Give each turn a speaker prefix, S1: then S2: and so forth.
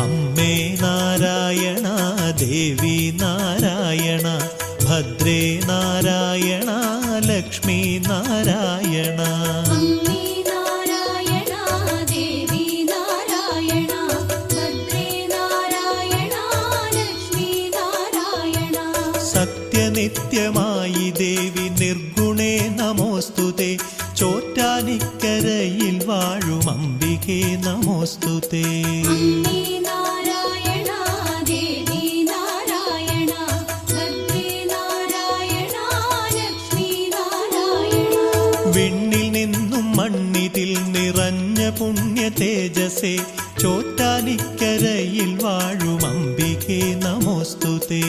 S1: അമ്മേ നാരായണ ദേവി നാരായണ ഭദ്രേ നാരായണ ലക്ഷ്മി നാരായണ. സത്യനിത്യമായി ദേവി നിർഗുണേ നമോസ്തുതേ ചോറ്റാനിക്കരയിൽ വാഴും അംബികേ നമോസ്തുതേ. വിണ്ണിൽ നിന്നും മണ്ണിതിൽ നിറഞ്ഞ പുണ്യ തേജസേ ചോറ്റാനിക്കരയിൽ വാഴും അംബികേ നമോസ്തുതേ.